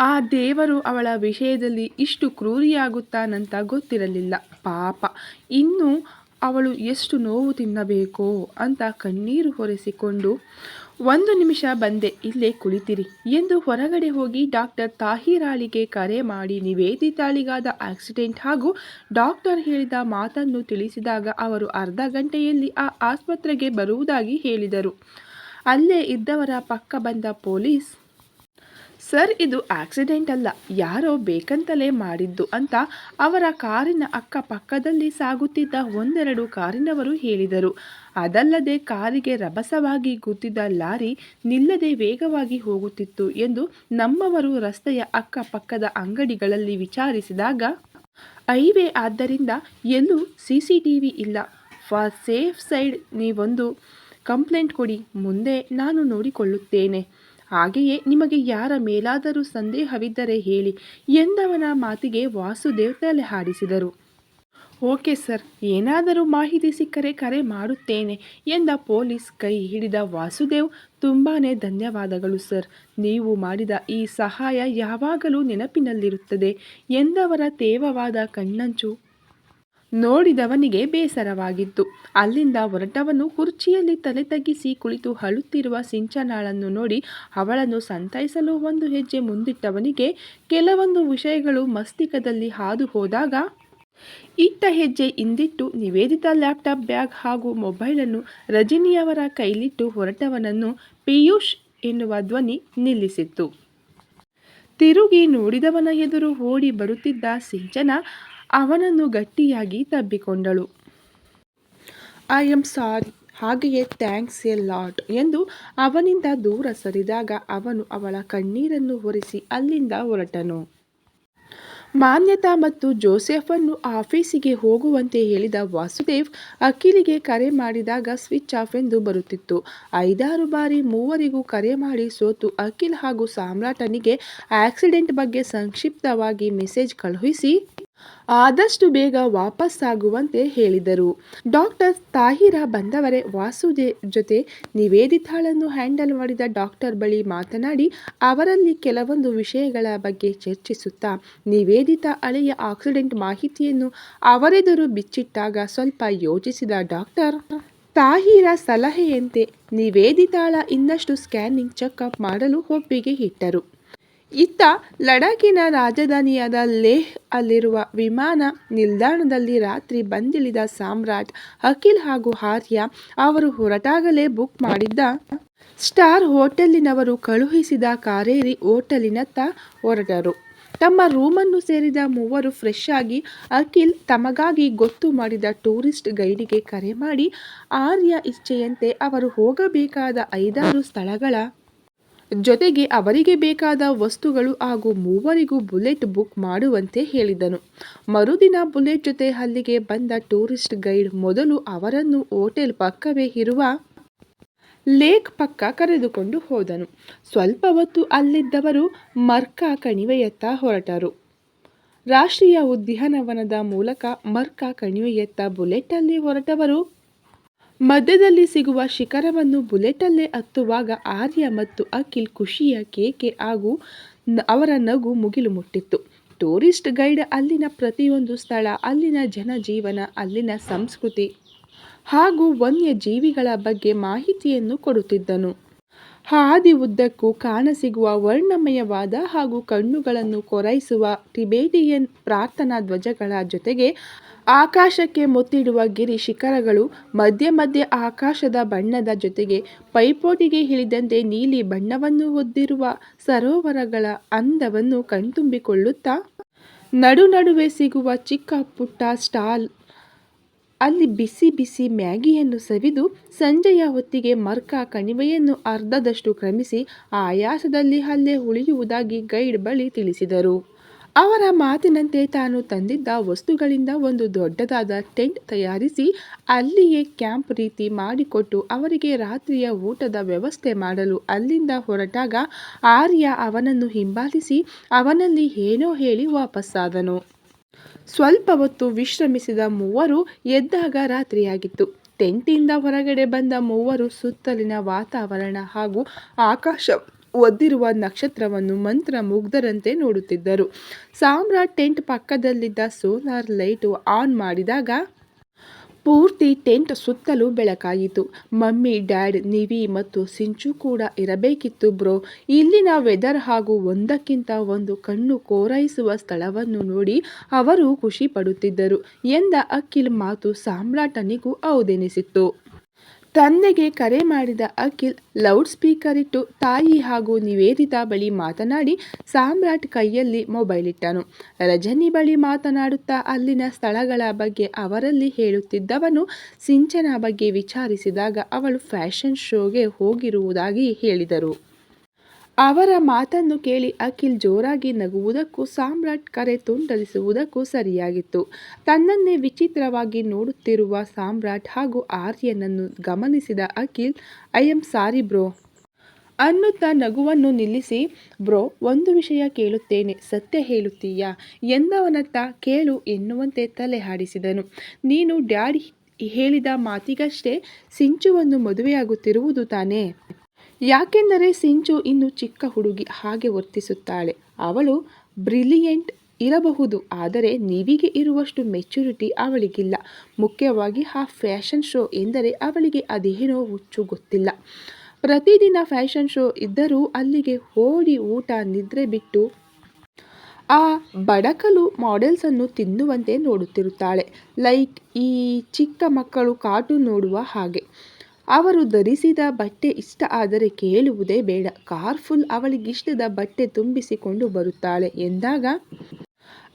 ಆ ದೇವರು ಅವಳ ವಿಷಯದಲ್ಲಿ ಇಷ್ಟು ಕ್ರೂರಿಯಾಗುತ್ತಾನಂತ ಗೊತ್ತಿರಲಿಲ್ಲ. ಪಾಪ, ಇನ್ನು ಅವಳು ಎಷ್ಟು ನೋವು ತಿನ್ನಬೇಕೋ ಅಂತ ಕಣ್ಣೀರು ಹೊರೆಸಿಕೊಂಡು ಒಂದು ನಿಮಿಷ ಬಂದೆ, ಇಲ್ಲೇ ಕುಳಿತಿರಿ ಎಂದು ಹೊರಗಡೆ ಹೋಗಿ ಡಾಕ್ಟರ್ ತಾಹಿರಾಳಿಗೆ ಕರೆ ಮಾಡಿ ನಿವೇದಿತಾಳಿಗಾದ ಆಕ್ಸಿಡೆಂಟ್ ಹಾಗೂ ಡಾಕ್ಟರ್ ಹೇಳಿದ ಮಾತನ್ನು ತಿಳಿಸಿದಾಗ ಅವರು ಅರ್ಧ ಗಂಟೆಯಲ್ಲಿ ಆ ಆಸ್ಪತ್ರೆಗೆ ಬರುವುದಾಗಿ ಹೇಳಿದರು. ಅಲ್ಲೇ ಇದ್ದವರ ಪಕ್ಕ ಬಂದ ಪೊಲೀಸ್ ಸರ್, ಇದು ಆಕ್ಸಿಡೆಂಟ್ ಅಲ್ಲ. ಯಾರೋ ಬೇಕಂತಲೇ ಮಾಡಿದ್ದು ಅಂತ ಅವರ ಕಾರಿನ ಅಕ್ಕಪಕ್ಕದಲ್ಲಿ ಸಾಗುತ್ತಿದ್ದ ಒಂದೆರಡು ಕಾರಿನವರು ಹೇಳಿದರು. ಅದಲ್ಲದೆ ಕಾರಿಗೆ ರಭಸವಾಗಿ ಗುದ್ದಿದ ಲಾರಿ ನಿಲ್ಲದೆ ವೇಗವಾಗಿ ಹೋಗುತ್ತಿತ್ತು ಎಂದು ನಮ್ಮವರು ರಸ್ತೆಯ ಅಕ್ಕಪಕ್ಕದ ಅಂಗಡಿಗಳಲ್ಲಿ ವಿಚಾರಿಸಿದಾಗ ಐವೇ ಆದ್ದರಿಂದ ಎಲ್ಲೂ ಸಿ ಸಿ ಟಿ ವಿ ಇಲ್ಲ. ಫಾರ್ ಸೇಫ್ ಸೈಡ್ ನೀವೊಂದು ಕಂಪ್ಲೇಂಟ್ ಕೊಡಿ. ಮುಂದೆ ನಾನು ನೋಡಿಕೊಳ್ಳುತ್ತೇನೆ. ಹಾಗೆಯೇ ನಿಮಗೆ ಯಾರ ಮೇಲಾದರೂ ಸಂದೇಹವಿದ್ದರೆ ಹೇಳಿ ಎಂದವನ ಮಾತಿಗೆ ವಾಸುದೇವ್ ತಲೆ ಹಾಡಿಸಿದರು ಓಕೆ ಸರ್, ಏನಾದರೂ ಮಾಹಿತಿ ಸಿಕ್ಕರೆ ಕರೆ ಮಾಡುತ್ತೇನೆ ಎಂದ ಪೊಲೀಸ್ ಕೈ ಹಿಡಿದ ವಾಸುದೇವ್ ತುಂಬಾ ಧನ್ಯವಾದಗಳು ಸರ್. ನೀವು ಮಾಡಿದ ಈ ಸಹಾಯ ಯಾವಾಗಲೂ ನೆನಪಿನಲ್ಲಿರುತ್ತದೆ ಎಂದವರ ತೇವವಾದ ಕಣ್ಣಂಚು ನೋಡಿದವನಿಗೆ ಬೇಸರವಾಗಿತ್ತು. ಅಲ್ಲಿಂದ ಹೊರಟವನು ಕುರ್ಚಿಯಲ್ಲಿ ತಲೆ ತಗ್ಗಿಸಿ ಕುಳಿತು ಅಳುತ್ತಿರುವ ಸಿಂಚನಾಳನ್ನು ನೋಡಿ ಅವಳನ್ನು ಸಂತೈಸಲು ಒಂದು ಹೆಜ್ಜೆ ಮುಂದಿಟ್ಟವನಿಗೆ ಕೆಲವೊಂದು ವಿಷಯಗಳು ಮಸ್ತಿಕದಲ್ಲಿ ಹಾದು ಹೋದಾಗ, ಇಟ್ಟ ಹೆಜ್ಜೆ ಹಿಂದಿಟ್ಟು ನಿವೇದಿತ ಲ್ಯಾಪ್ಟಾಪ್ ಬ್ಯಾಗ್ ಹಾಗೂ ಮೊಬೈಲನ್ನು ರಜನಿಯವರ ಕೈಲಿಟ್ಟು ಹೊರಟವನನ್ನು ಪಿಯೂಷ್ ಎನ್ನುವ ಧ್ವನಿ ನಿಲ್ಲಿಸಿತ್ತು. ತಿರುಗಿ ನೋಡಿದವನ ಎದುರು ಓಡಿ ಬರುತ್ತಿದ್ದ ಸಿಂಚನ ಅವನನ್ನು ಗಟ್ಟಿಯಾಗಿ ತಬ್ಬಿಕೊಂಡಳು. I am sorry. ಹಾಗೆಯೇ ಥ್ಯಾಂಕ್ಸ್ ಎ ಲಾಟ್ ಎಂದು ಅವನಿಂದ ದೂರ ಸರಿದಾಗ ಅವನು ಅವಳ ಕಣ್ಣೀರನ್ನು ಒರೆಸಿ ಅಲ್ಲಿಂದ ಹೊರಟನು. ಮಾನ್ಯತಾ ಮತ್ತು ಜೋಸೆಫನ್ನು ಆಫೀಸಿಗೆ ಹೋಗುವಂತೆ ಹೇಳಿದ ವಾಸುದೇವ್ ಅಖಿಲಿಗೆ ಕರೆ ಮಾಡಿದಾಗ ಸ್ವಿಚ್ ಆಫ್ ಎಂದು ಬರುತ್ತಿತ್ತು. ಐದಾರು ಬಾರಿ ಮೂವರಿಗೂ ಕರೆ ಮಾಡಿ ಸೋತು ಅಖಿಲ್ ಹಾಗೂ ಸಾಮ್ರಾಟನಿಗೆ ಆಕ್ಸಿಡೆಂಟ್ ಬಗ್ಗೆ ಸಂಕ್ಷಿಪ್ತವಾಗಿ ಮೆಸೇಜ್ ಕಳುಹಿಸಿ ಆದಷ್ಟು ಬೇಗ ವಾಪಸ್ಸಾಗುವಂತೆ ಹೇಳಿದರು. ಡಾಕ್ಟರ್ ತಾಹಿರಾ ಬಂದವರೇ ವಾಸುದೇ ಜೊತೆ ನಿವೇದಿತಾಳನ್ನು ಹ್ಯಾಂಡಲ್ ಮಾಡಿದ ಡಾಕ್ಟರ್ ಬಳಿ ಮಾತನಾಡಿ, ಅವರಲ್ಲಿ ಕೆಲವೊಂದು ವಿಷಯಗಳ ಬಗ್ಗೆ ಚರ್ಚಿಸುತ್ತಾ, ನಿವೇದಿತಾ ಹಳೆಯ ಆಕ್ಸಿಡೆಂಟ್ ಮಾಹಿತಿಯನ್ನು ಅವರೆದುರು ಬಿಚ್ಚಿಟ್ಟಾಗ ಸ್ವಲ್ಪ ಯೋಚಿಸಿದ ಡಾಕ್ಟರ್, ತಾಹಿರ ಸಲಹೆಯಂತೆ ನಿವೇದಿತಾಳ ಇನ್ನಷ್ಟು ಸ್ಕ್ಯಾನಿಂಗ್ ಚೆಕ್ಅಪ್ ಮಾಡಲು ಒಪ್ಪಿಗೆ ಇಟ್ಟರು. ಇತ್ತ ಲಡಾಖಿನ ರಾಜಧಾನಿಯಾದ ಲೇಹ್ ಅಲ್ಲಿರುವ ವಿಮಾನ ನಿಲ್ದಾಣದಲ್ಲಿ ರಾತ್ರಿ ಬಂದಿಳಿದ ಸಾಮ್ರಾಟ್ ಅಖಿಲ್ ಹಾಗೂ ಆರ್ಯ ಅವರು ಹೊರಟಾಗಲೇ ಬುಕ್ ಮಾಡಿದ್ದ ಸ್ಟಾರ್ ಹೋಟೆಲಿನವರು ಕಳುಹಿಸಿದ ಕಾರೇರಿ ಹೋಟೆಲಿನತ್ತ ಹೊರಟರು. ತಮ್ಮ ರೂಮನ್ನು ಸೇರಿದ ಮೂವರು ಫ್ರೆಶ್ ಆಗಿ ಅಖಿಲ್ ತಮಗಾಗಿ ಗೊತ್ತು ಮಾಡಿದ ಟೂರಿಸ್ಟ್ ಗೈಡಿಗೆ ಕರೆ ಮಾಡಿ ಆರ್ಯ ಇಚ್ಛೆಯಂತೆ ಅವರು ಹೋಗಬೇಕಾದ ಐದಾರು ಸ್ಥಳಗಳ ಜೊತೆಗೆ ಅವರಿಗೆ ಬೇಕಾದ ವಸ್ತುಗಳು ಹಾಗೂ ಮೂವರಿಗೂ ಬುಲೆಟ್ ಬುಕ್ ಮಾಡುವಂತೆ ಹೇಳಿದನು. ಮರುದಿನ ಬುಲೆಟ್ ಜೊತೆ ಅಲ್ಲಿಗೆ ಬಂದ ಟೂರಿಸ್ಟ್ ಗೈಡ್ ಮೊದಲು ಅವರನ್ನು ಹೋಟೆಲ್ ಪಕ್ಕವೇ ಇರುವ ಲೇಕ್ ಪಕ್ಕ ಕರೆದುಕೊಂಡು ಹೋದನು. ಸ್ವಲ್ಪ ಹೊತ್ತು ಅಲ್ಲಿದ್ದವರು ಮರ್ಕಾ ಕಣಿವೆಯತ್ತ ಹೊರಟರು. ರಾಷ್ಟ್ರೀಯ ಉದ್ಯಾನವನದ ಮೂಲಕ ಮರ್ಕಾ ಕಣಿವೆಯತ್ತ ಬುಲೆಟಲ್ಲಿ ಹೊರಟವರು. ಮಧ್ಯದಲ್ಲಿ ಸಿಗುವ ಶಿಖರವನ್ನು ಬುಲೆಟಲ್ಲೇ ಹತ್ತುವಾಗ ಆರ್ಯ ಮತ್ತು ಅಖಿಲ್ ಖುಷಿಯ ಕೇಕೆ ಹಾಗೂ ಅವರ ನಗು ಮುಗಿಲು ಮುಟ್ಟಿತ್ತು. ಟೂರಿಸ್ಟ್ ಗೈಡ್ ಅಲ್ಲಿನ ಪ್ರತಿಯೊಂದು ಸ್ಥಳ, ಅಲ್ಲಿನ ಜನಜೀವನ, ಅಲ್ಲಿನ ಸಂಸ್ಕೃತಿ ಹಾಗೂ ವನ್ಯಜೀವಿಗಳ ಬಗ್ಗೆ ಮಾಹಿತಿಯನ್ನು ಕೊಡುತ್ತಿದ್ದನು. ಹಾದಿ ಉದ್ದಕ್ಕೂ ಕಾಣಸಿಗುವ ವರ್ಣಮಯವಾದ ಹಾಗೂ ಕಣ್ಣುಗಳನ್ನು ಕೊರೈಸುವ ಟಿಬೇಟಿಯನ್ ಪ್ರಾರ್ಥನಾ ಧ್ವಜಗಳ ಜೊತೆಗೆ ಆಕಾಶಕ್ಕೆ ಮುತ್ತಿಡುವ ಗಿರಿ ಶಿಖರಗಳು ಮಧ್ಯ ಮಧ್ಯೆ ಆಕಾಶದ ಬಣ್ಣದ ಜೊತೆಗೆ ಪೈಪೋಟಿಗೆ ಹಿಡಿದಂತೆ ನೀಲಿ ಬಣ್ಣವನ್ನು ಹೊದ್ದಿರುವ ಸರೋವರಗಳ ಅಂದವನ್ನು ಕಣ್ತುಂಬಿಕೊಳ್ಳುತ್ತಾ ನಡು ನಡುವೆ ಸಿಗುವ ಚಿಕ್ಕ ಪುಟ್ಟ ಸ್ಟಾಲ್ ಅಲ್ಲಿ ಬಿಸಿ ಬಿಸಿ ಮ್ಯಾಗಿಯನ್ನು ಸವಿದು ಸಂಜೆಯ ಹೊತ್ತಿಗೆ ಮರ್ಕ ಕಣಿವೆಯನ್ನು ಅರ್ಧದಷ್ಟು ಕ್ರಮಿಸಿ ಆಯಾಸದಲ್ಲಿ ಅಲ್ಲೇ ಉಳಿಯುವುದಾಗಿ ಗೈಡ್ ಬಳಿ ತಿಳಿಸಿದರು. ಅವರ ಮಾತಿನಂತೆ ತಾನು ತಂದಿದ್ದ ವಸ್ತುಗಳಿಂದ ಒಂದು ದೊಡ್ಡದಾದ ಟೆಂಟ್ ತಯಾರಿಸಿ ಅಲ್ಲಿಯೇ ಕ್ಯಾಂಪ್ ರೀತಿ ಮಾಡಿಕೊಟ್ಟು ಅವರಿಗೆ ರಾತ್ರಿಯ ಊಟದ ವ್ಯವಸ್ಥೆ ಮಾಡಲು ಅಲ್ಲಿಂದ ಹೊರಟಾಗ ಆರ್ಯ ಅವನನ್ನು ಹಿಂಬಾಲಿಸಿ ಅವನಲ್ಲಿ ಏನೋ ಹೇಳಿ ವಾಪಸ್ಸಾದನು ಸ್ವಲ್ಪ ಹೊತ್ತು ವಿಶ್ರಮಿಸಿದ ಮೂವರು ಎದ್ದಾಗ ರಾತ್ರಿಯಾಗಿತ್ತು. ಟೆಂಟಿಂದ ಹೊರಗಡೆ ಬಂದ ಮೂವರು ಸುತ್ತಲಿನ ವಾತಾವರಣ ಹಾಗೂ ಆಕಾಶ ಒದ್ದಿರುವ ನಕ್ಷತ್ರವನ್ನು ಮಂತ್ರ ಮುಗ್ಧರಂತೆ ನೋಡುತ್ತಿದ್ದರು. ಸಾಮ್ರಾಟ್ ಟೆಂಟ್ ಪಕ್ಕದಲ್ಲಿದ್ದ ಸೋಲಾರ್ ಲೈಟು ಆನ್ ಮಾಡಿದಾಗ ಪೂರ್ತಿ ಟೆಂಟ್ ಸುತ್ತಲೂ ಬೆಳಕಾಯಿತು ಮಮ್ಮಿ, ಡ್ಯಾಡ್, ನಿವಿ ಮತ್ತು ಸಿಂಚು ಕೂಡ ಇರಬೇಕಿತ್ತು ಬ್ರೋ. ಇಲ್ಲಿನ ವೆದರ್ ಹಾಗೂ ಒಂದಕ್ಕಿಂತ ಒಂದು ಕಣ್ಣು ಕೋರೈಸುವ ಸ್ಥಳವನ್ನು ನೋಡಿ ಅವರು ಖುಷಿ ಪಡುತ್ತಿದ್ದರು. ಎಂದ ಅಖಿಲ್ ಮಾತು ಸಾಮ್ರಾಟನಿಗೂ ಹೌದೆನಿಸಿತ್ತು. ತಂದೆಗೆ ಕರೆ ಮಾಡಿದ ಅಖಿಲ್ ಲೌಡ್ ಸ್ಪೀಕರ್ ಇಟ್ಟು, ತಾಯಿ ಹಾಗೂ ನಿವೇದಿತಾ ಬಳಿ ಮಾತನಾಡಿ ಸಾಮ್ರಾಟ್ ಕೈಯಲ್ಲಿ ಮೊಬೈಲ್ ಇಟ್ಟನು. ರಜನಿ ಬಳಿ ಮಾತನಾಡುತ್ತಾ ಅಲ್ಲಿನ ಸ್ಥಳಗಳ ಬಗ್ಗೆ ಅವರಲ್ಲಿ ಹೇಳುತ್ತಿದ್ದವನು ಸಿಂಚನ ಬಗ್ಗೆ ವಿಚಾರಿಸಿದಾಗ ಅವಳು ಫ್ಯಾಷನ್ ಶೋಗೆ ಹೋಗಿರುವುದಾಗಿ ಹೇಳಿದರು. ಅವರ ಮಾತನ್ನು ಕೇಳಿ ಅಖಿಲ್ ಜೋರಾಗಿ ನಗುವುದಕ್ಕೂ ಸಾಮ್ರಾಟ್ ಕರೆ ತುಂಡರಿಸುವುದಕ್ಕೂ ಸರಿಯಾಗಿತ್ತು. ತನ್ನನ್ನೇ ವಿಚಿತ್ರವಾಗಿ ನೋಡುತ್ತಿರುವ ಸಾಮ್ರಾಟ್ ಹಾಗೂ ಆರ್ಯನನ್ನು ಗಮನಿಸಿದ Akhil, I'm sorry bro. ಅನ್ನುತ್ತಾ ನಗುವನ್ನು ನಿಲ್ಲಿಸಿ, ಬ್ರೋ, ಒಂದು ವಿಷಯ ಕೇಳುತ್ತೇನೆ, ಸತ್ಯ ಹೇಳುತ್ತೀಯಾ? ಎಂದವನತ್ತ ಕೇಳು ಎನ್ನುವಂತೆ ತಲೆ ಹಾಡಿಸಿದನು. ನೀನು ಡ್ಯಾಡಿ ಹೇಳಿದ ಮಾತಿಗಷ್ಟೇ ಸಿಂಚುವನ್ನು ಮದುವೆಯಾಗುತ್ತಿರುವುದು ತಾನೇ? ಯಾಕೆಂದರೆ ಸಿಂಚು ಇನ್ನು ಚಿಕ್ಕ ಹುಡುಗಿ ಹಾಗೆ ವರ್ತಿಸುತ್ತಾಳೆ. ಅವಳು ಬ್ರಿಲಿಯೆಂಟ್ ಇರಬಹುದು, ಆದರೆ ನಿವಿಗೆ ಇರುವಷ್ಟು ಮೆಚುರಿಟಿ ಅವಳಿಗಿಲ್ಲ. ಮುಖ್ಯವಾಗಿ ಆ ಫ್ಯಾಷನ್ ಶೋ ಎಂದರೆ ಅವಳಿಗೆ ಅದೇನೋ ಹುಚ್ಚು ಗೊತ್ತಿಲ್ಲ. ಪ್ರತಿದಿನ ಫ್ಯಾಷನ್ ಶೋ ಇದ್ದರೂ ಅಲ್ಲಿಗೆ ಓಡಿ ಊಟ, ನಿದ್ರೆ ಬಿಟ್ಟು ಆ ಬಡಕಲು ಮಾಡೆಲ್ಸನ್ನು ತಿನ್ನುವಂತೆ ನೋಡುತ್ತಿರುತ್ತಾಳೆ. ಲೈಕ್ ಈ ಚಿಕ್ಕ ಮಕ್ಕಳು ಕಾರ್ಟೂನ್ ನೋಡುವ ಹಾಗೆ. ಅವರು ಧರಿಸಿದ ಬಟ್ಟೆ ಇಷ್ಟ ಆದರೆ ಕೇಳುವುದೇ ಬೇಡ. ಕಾರ್ಫುಲ್ ಅವಳಿಗಿಷ್ಟದ ಬಟ್ಟೆ ತುಂಬಿಸಿಕೊಂಡು ಬರುತ್ತಾಳೆ ಎಂದಾಗ,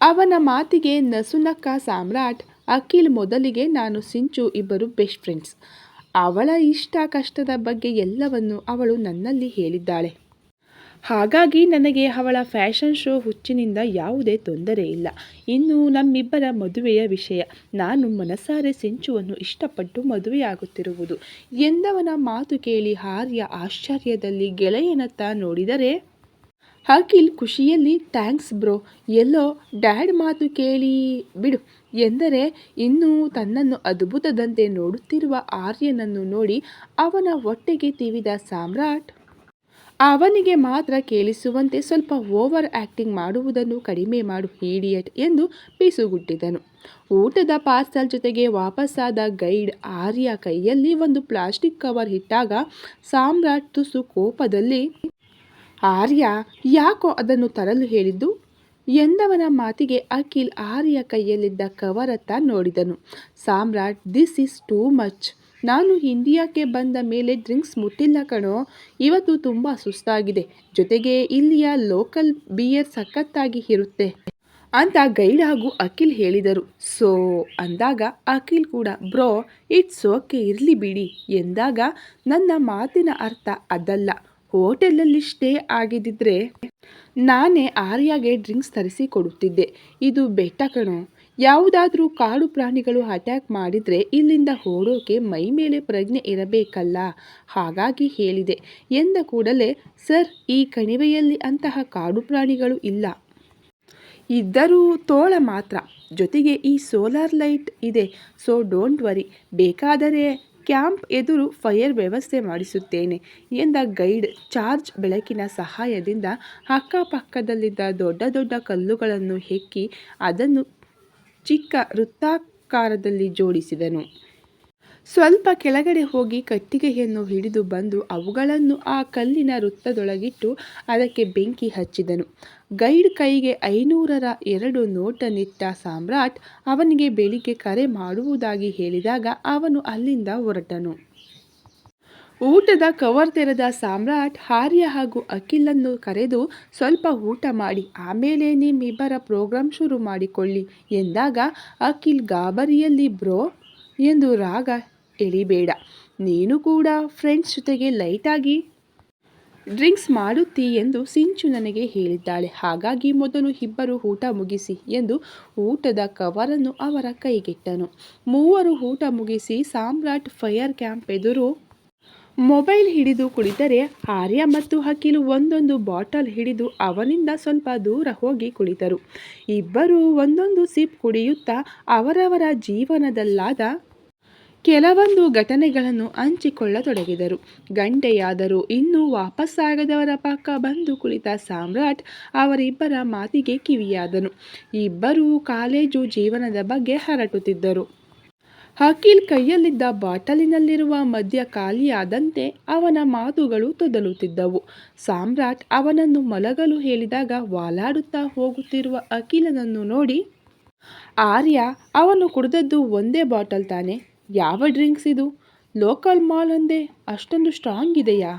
ಅವನ ಮಾತಿಗೆ ನಸುನಕ್ಕ ಸಾಮ್ರಾಟ್, ಅಖಿಲ್ ಮೊದಲಿಗೆ ನಾನು ಸಿಂಚು ಇಬ್ಬರು ಬೆಸ್ಟ್ ಫ್ರೆಂಡ್ಸ್ ಅವಳ ಇಷ್ಟ ಕಷ್ಟದ ಬಗ್ಗೆ ಎಲ್ಲವನ್ನು ಅವಳು ನನ್ನಲ್ಲಿ ಹೇಳಿದ್ದಾಳೆ. ಹಾಗಾಗಿ ನನಗೆ ಅವಳ ಫ್ಯಾಷನ್ ಶೋ ಹುಚ್ಚಿನಿಂದ ಯಾವುದೇ ತೊಂದರೆ ಇಲ್ಲ. ಇನ್ನು ನಮ್ಮಿಬ್ಬರ ಮದುವೆಯ ವಿಷಯ. ನಾನು ಮನಸಾರೆ ಸಿಂಚುವನ್ನು ಇಷ್ಟಪಟ್ಟು ಮದುವೆಯಾಗುತ್ತಿರುವುದು. ಎಂದವನ ಮಾತು ಕೇಳಿ ಆರ್ಯ ಆಶ್ಚರ್ಯದಲ್ಲಿ ಗೆಳೆಯನತ್ತ ನೋಡಿದರೆ, ಅಖಿಲ್, ಖುಷಿಯಲ್ಲಿ ಥ್ಯಾಂಕ್ಸ್ ಬ್ರೋ. ಎಲ್ಲೋ ಡ್ಯಾಡ್ ಮಾತು ಕೇಳಿ ಬಿಡು ಎಂದರೆ, ಇನ್ನೂ ತನ್ನನ್ನು ಅದ್ಭುತದಂತೆ ನೋಡುತ್ತಿರುವ ಆರ್ಯನನ್ನು ನೋಡಿ ಅವನ ಹೊಟ್ಟೆಗೆ ತಿವಿದ ಸಾಮ್ರಾಟ್ ಅವನಿಗೆ ಮಾತ್ರ ಕೇಳಿಸುವಂತೆ ಸ್ವಲ್ಪ ಓವರ್ ಆ್ಯಕ್ಟಿಂಗ್ ಮಾಡುವುದನ್ನು ಕಡಿಮೆ ಮಾಡು ಹೀಡಿಯಟ್ ಎಂದು ಬೀಸುಗುಟ್ಟಿದನು. ಊಟದ ಪಾರ್ಸಲ್ ಜೊತೆಗೆ ವಾಪಸ್ಸಾದ ಗೈಡ್ ಆರ್ಯ ಕೈಯಲ್ಲಿ ಒಂದು ಪ್ಲಾಸ್ಟಿಕ್ ಕವರ್ ಇಟ್ಟಾಗ ಸಾಮ್ರಾಟ್ ತುಸು ಕೋಪದಲ್ಲಿ, ಆರ್ಯ, ಯಾಕೋ ಅದನ್ನು ತರಲು ಹೇಳಿದ್ದು? ಎಂದವನ ಮಾತಿಗೆ ಅಖಿಲ್ ಆರ್ಯ ಕೈಯಲ್ಲಿದ್ದ ಕವರತ್ತ ನೋಡಿದನು. Samrat this is too much ನಾನು ಇಂಡಿಯಾಕ್ಕೆ ಬಂದ ಮೇಲೆ ಡ್ರಿಂಕ್ಸ್ ಮುಟ್ಟಿಲ್ಲ ಕಣೋ. ಇವತ್ತು ತುಂಬ ಸುಸ್ತಾಗಿದೆ. ಜೊತೆಗೆ ಇಲ್ಲಿಯ ಲೋಕಲ್ ಬಿಯರ್ ಸಖತ್ತಾಗಿ ಇರುತ್ತೆ ಅಂತ ಗೈಡ್ ಹಾಗೂ ಅಖಿಲ್ ಹೇಳಿದರು. ಸೋ, ಅಂದಾಗ ಅಖಿಲ್ ಕೂಡ, ಬ್ರೋ, ಇಟ್ಸ್ ಓಕೆ, ಇರಲಿ ಬಿಡಿ ಎಂದಾಗ ನನ್ನ ಮಾತಿನ ಅರ್ಥ ಅದಲ್ಲ. ಹೋಟೆಲಲ್ಲಿ ಸ್ಟೇ ಆಗಿದ್ದಿದ್ರೆ ನಾನೇ ಆರ್ಯಾಗೆ ಡ್ರಿಂಕ್ಸ್ ತರಿಸಿ ಕೊಡುತ್ತಿದ್ದೆ. ಇದು ಬೆಟ್ಟ ಕಣೋ. ಯಾವುದಾದ್ರೂ ಕಾಡು ಪ್ರಾಣಿಗಳು ಅಟ್ಯಾಕ್ ಮಾಡಿದರೆ ಇಲ್ಲಿಂದ ಓಡೋಕೆ ಮೈ ಮೇಲೆ ಪ್ರಜ್ಞೆ ಇರಬೇಕಲ್ಲ? ಹಾಗಾಗಿ ಹೇಳಿದೆ. ಎಂದ ಕೂಡಲೇ, ಸರ್, ಈ ಕಣಿವೆಯಲ್ಲಿ ಅಂತಹ ಕಾಡು ಪ್ರಾಣಿಗಳು ಇಲ್ಲ. ಇದ್ದರೂ ತೋಳ ಮಾತ್ರ. ಜೊತೆಗೆ ಈ ಸೋಲಾರ್ ಲೈಟ್ ಇದೆ. So, don't worry. ಬೇಕಾದರೆ ಕ್ಯಾಂಪ್ ಎದುರು ಫೈರ್ ವ್ಯವಸ್ಥೆ ಮಾಡಿಸುತ್ತೇನೆ ಎಂದ ಗೈಡ್ ಚಾರ್ಜ್ ಬೆಳಕಿನ ಸಹಾಯದಿಂದ ಅಕ್ಕಪಕ್ಕದಲ್ಲಿದ್ದ ದೊಡ್ಡ ದೊಡ್ಡ ಕಲ್ಲುಗಳನ್ನು ಹೆಕ್ಕಿ ಅದನ್ನು ಚಿಕ್ಕ ವೃತ್ತಾಕಾರದಲ್ಲಿ ಜೋಡಿಸಿದನು. ಸ್ವಲ್ಪ ಕೆಳಗಡೆ ಹೋಗಿ ಕಟ್ಟಿಗೆಯನ್ನು ಹಿಡಿದು ಬಂದು ಅವುಗಳನ್ನು ಆ ಕಲ್ಲಿನ ವೃತ್ತದೊಳಗಿಟ್ಟು ಅದಕ್ಕೆ ಬೆಂಕಿ ಹಚ್ಚಿದನು. ಗೈಡ್ ಕೈಗೆ ಐನೂರರ ಎರಡು ನೋಟನಿಟ್ಟ ಸಾಮ್ರಾಟ್ ಅವನಿಗೆ ಬೆಳಿಗ್ಗೆ ಕರೆ ಮಾಡುವುದಾಗಿ ಹೇಳಿದಾಗ ಅವನು ಅಲ್ಲಿಂದ ಹೊರಟನು. ಊಟದ ಕವರ್ ತೆರೆದ ಸಾಮ್ರಾಟ್ ಹಾರ್ಯ ಹಾಗೂ ಅಖಿಲನ್ನು ಕರೆದು ಸ್ವಲ್ಪ ಊಟ ಮಾಡಿ, ಆಮೇಲೆ ನಿಮ್ಮಿಬ್ಬರ ಪ್ರೋಗ್ರಾಮ್ ಶುರು ಮಾಡಿಕೊಳ್ಳಿ ಎಂದಾಗ ಅಖಿಲ್ ಗಾಬರಿಯಲ್ಲಿ, ಬ್ರೋ ಎಂದು ರಾಗ ಎಳಿಬೇಡ. ನೀನು ಕೂಡ ಫ್ರೆಂಡ್ಸ್ ಜೊತೆಗೆ ಲೈಟಾಗಿ ಡ್ರಿಂಕ್ಸ್ ಮಾಡುತ್ತಿ ಎಂದು ಸಿಂಚು ನನಗೆ ಹೇಳಿದ್ದಾಳೆ. ಹಾಗಾಗಿ ಮೊದಲು ಇಬ್ಬರು ಊಟ ಮುಗಿಸಿ ಎಂದು ಊಟದ ಕವರನ್ನು ಅವರ ಕೈಗೆಟ್ಟನು ಮೂವರು ಊಟ ಮುಗಿಸಿ ಸಾಮ್ರಾಟ್ ಫೈರ್ ಕ್ಯಾಂಪ್ ಎದುರು ಮೊಬೈಲ್ ಹಿಡಿದು ಕುಳಿತರೆ ಆರ್ಯ ಮತ್ತು ಹಕೀಲು ಒಂದೊಂದು ಬಾಟಲ್ ಹಿಡಿದು ಅವನಿಂದ ಸ್ವಲ್ಪ ದೂರ ಹೋಗಿ ಕುಳಿತರು. ಇಬ್ಬರು ಒಂದೊಂದು ಸಿಪ್ ಕುಡಿಯುತ್ತಾ ಅವರವರ ಜೀವನದಲ್ಲಾದ ಕೆಲವೊಂದು ಘಟನೆಗಳನ್ನು ಹಂಚಿಕೊಳ್ಳತೊಡಗಿದರು. ಗಂಟೆಯಾದರೂ ಇನ್ನೂ ವಾಪಸ್ಸಾಗದವರ ಪಕ್ಕ ಬಂದು ಕುಳಿತ ಸಾಮ್ರಾಟ್ ಅವರಿಬ್ಬರ ಮಾತಿಗೆ ಕಿವಿಯಾದನು. ಇಬ್ಬರೂ ಕಾಲೇಜು ಜೀವನದ ಬಗ್ಗೆ ಹರಟುತ್ತಿದ್ದರು. ಅಖಿಲ್ ಕೈಯಲ್ಲಿದ್ದ ಬಾಟಲಿನಲ್ಲಿರುವ ಮದ್ಯ ಖಾಲಿಯಾದಂತೆ ಅವನ ಮಾತುಗಳು ತೊದಲುತ್ತಿದ್ದವು. ಸಾಮ್ರಾಟ್ ಅವನನ್ನು ಮಲಗಲು ಹೇಳಿದಾಗ ವಾಲಾಡುತ್ತಾ ಹೋಗುತ್ತಿರುವ ಅಖಿಲನನ್ನು ನೋಡಿ, ಆರ್ಯ, ಅವನು ಕುಡಿದದ್ದು ಒಂದೇ ಬಾಟಲ್ ತಾನೆ. ಯಾವ ಡ್ರಿಂಕ್ಸ್ ಇದು? ಲೋಕಲ್ ಮಾಲ್ ಅಂದೆ? ಅಷ್ಟೊಂದು ಸ್ಟ್ರಾಂಗ್ ಇದೆಯಾ?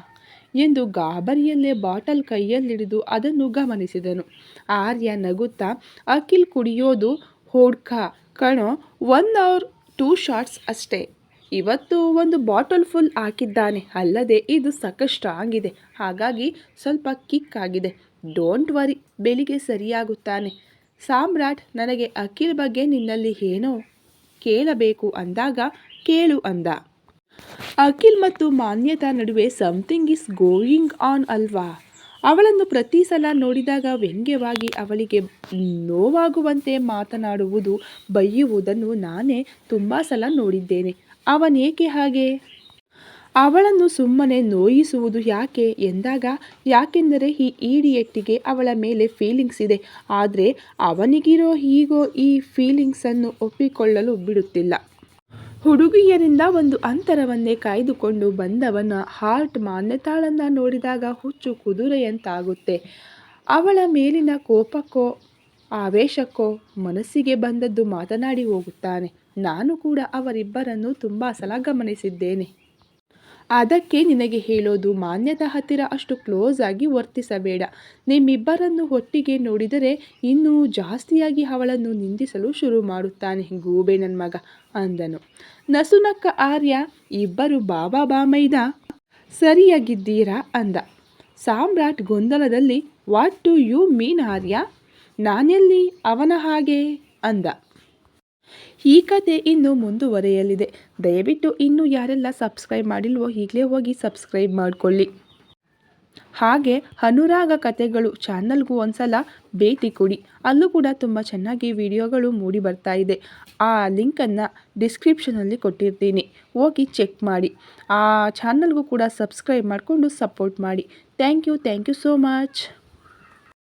ಎಂದು ಗಾಬರಿಯಲ್ಲೇ ಬಾಟಲ್ ಕೈಯಲ್ಲಿಡಿದು ಅದನ್ನು ಗಮನಿಸಿದನು. ಆರ್ಯ ನಗುತ್ತಾ, ಅಖಿಲ್ ಕುಡಿಯೋದು ಹೋಡ್ಕ. ಕಣೋ, ಒನ್ ಅವರ್ ಟೂ ಶಾರ್ಟ್ಸ್ ಅಷ್ಟೇ. ಇವತ್ತು ಒಂದು ಬಾಟಲ್ ಫುಲ್ ಹಾಕಿದ್ದಾನೆ. ಅಲ್ಲದೆ ಇದು ಸಾಕಷ್ಟು ಇದೆ ಹಾಗಾಗಿ ಸ್ವಲ್ಪ ಕಿಕ್ ಆಗಿದೆ. ಡೋಂಟ್ ವರಿ ಬೆಳಿಗ್ಗೆ ಸರಿಯಾಗುತ್ತಾನೆ. ಸಾಮ್ರಾಟ್, ನನಗೆ ಅಖಿಲ್ ಬಗ್ಗೆ ನಿನ್ನಲ್ಲಿ ಏನೋ ಕೇಳಬೇಕು ಅಂದಾಗ ಕೇಳು ಅಂದ. ಅಖಿಲ್ ಮತ್ತು ಮಾನ್ಯತಾ ನಡುವೆ ಸಮಥಿಂಗ್ ಇಸ್ ಗೋಯಿಂಗ್ ಆನ್ ಅಲ್ವಾ? ಅವಳನ್ನು ಪ್ರತಿ ಸಲ ನೋಡಿದಾಗ ವ್ಯಂಗ್ಯವಾಗಿ ಅವಳಿಗೆ ನೋವಾಗುವಂತೆ ಮಾತನಾಡುವುದು ಬೈಯುವುದನ್ನು ನಾನೇ ತುಂಬ ಸಲ ನೋಡಿದ್ದೇನೆ. ಅವನೇಕೆ ಹಾಗೆ? ಅವಳನ್ನು ಸುಮ್ಮನೆ ನೋಯಿಸುವುದು ಯಾಕೆ ಎಂದಾಗ, ಯಾಕೆಂದರೆ ಈ ಈಡಿಯಟ್ಟಿಗೆ ಅವಳ ಮೇಲೆ ಫೀಲಿಂಗ್ಸ್ ಇದೆ. ಆದರೆ ಅವನಿಗಿರೋ ಹೀಗೋ ಈ ಫೀಲಿಂಗ್ಸನ್ನು ಒಪ್ಪಿಕೊಳ್ಳಲು ಬಿಡುತ್ತಿಲ್ಲ. ಹುಡುಗಿಯರಿಂದ ಒಂದು ಅಂತರವನ್ನೇ ಕಾಯ್ದುಕೊಂಡು ಬಂದವನ ಹಾರ್ಟ್ ಮಾನ್ಯತಾಳನ್ನು ನೋಡಿದಾಗ ಹುಚ್ಚು ಕುದುರೆಯಂತಾಗುತ್ತೆ. ಅವಳ ಮೇಲಿನ ಕೋಪಕ್ಕೋ, ಆವೇಶಕ್ಕೋ ಮನಸ್ಸಿಗೆ ಬಂದದ್ದು ಮಾತನಾಡಿ ಹೋಗುತ್ತಾನೆ. ನಾನು ಕೂಡ ಅವರಿಬ್ಬರನ್ನು ತುಂಬ ಸಲ ಗಮನಿಸಿದ್ದೇನೆ. ಅದಕ್ಕೆ ನಿನಗೆ ಹೇಳೋದು ಮಾನ್ಯದ ಹತ್ತಿರ ಅಷ್ಟು ಕ್ಲೋಸ್ ಆಗಿ ವರ್ತಿಸಬೇಡ. ನಿಮ್ಮಿಬ್ಬರನ್ನು ಒಟ್ಟಿಗೆ ನೋಡಿದರೆ ಇನ್ನೂ ಜಾಸ್ತಿಯಾಗಿ ಅವಳನ್ನು ನಿಂದಿಸಲು ಶುರು ಮಾಡುತ್ತಾನೆ ಗೂಬೆ ನನ್ನ ಮಗ, ಅಂದನು. ನಸುನಕ್ಕ ಆರ್ಯ, ಇಬ್ಬರು ಬಾಬಾ ಬಾಮೈದ, ಸರಿಯಾಗಿದ್ದೀರಾ, ಅಂದ. Samrat ಗೊಂದಲದಲ್ಲಿ, what to you mean, Arya? ನಾನೆಲ್ಲಿ? ಅವನ ಹಾಗೆ? ಅಂದ. ಈ ಕತೆ ಇನ್ನು ಮುಂದುವರೆಯಲಿದೆ. ದಯವಿಟ್ಟು ಇನ್ನೂ ಯಾರೆಲ್ಲ ಸಬ್ಸ್ಕ್ರೈಬ್ ಮಾಡಿಲ್ವೋ ಈಗಲೇ ಹೋಗಿ ಸಬ್ಸ್ಕ್ರೈಬ್ ಮಾಡಿಕೊಳ್ಳಿ. ಹಾಗೆ ಅನುರಾಗ ಕತೆಗಳು ಚಾನಲ್ಗೂ ಒಂದ್ಸಲ ಭೇಟಿ ಕೊಡಿ. ಅಲ್ಲೂ ಕೂಡ ತುಂಬ ಚೆನ್ನಾಗಿ ವಿಡಿಯೋಗಳು ಮೂಡಿ ಬರ್ತಾ ಇದೆ. ಆ ಲಿಂಕನ್ನು ಡಿಸ್ಕ್ರಿಪ್ಷನಲ್ಲಿ ಕೊಟ್ಟಿರ್ತೀನಿ. ಹೋಗಿ ಚೆಕ್ ಮಾಡಿ. ಆ ಚಾನಲ್ಗೂ ಕೂಡ ಸಬ್ಸ್ಕ್ರೈಬ್ ಮಾಡಿಕೊಂಡು ಸಪೋರ್ಟ್ ಮಾಡಿ. Thank you thank you so much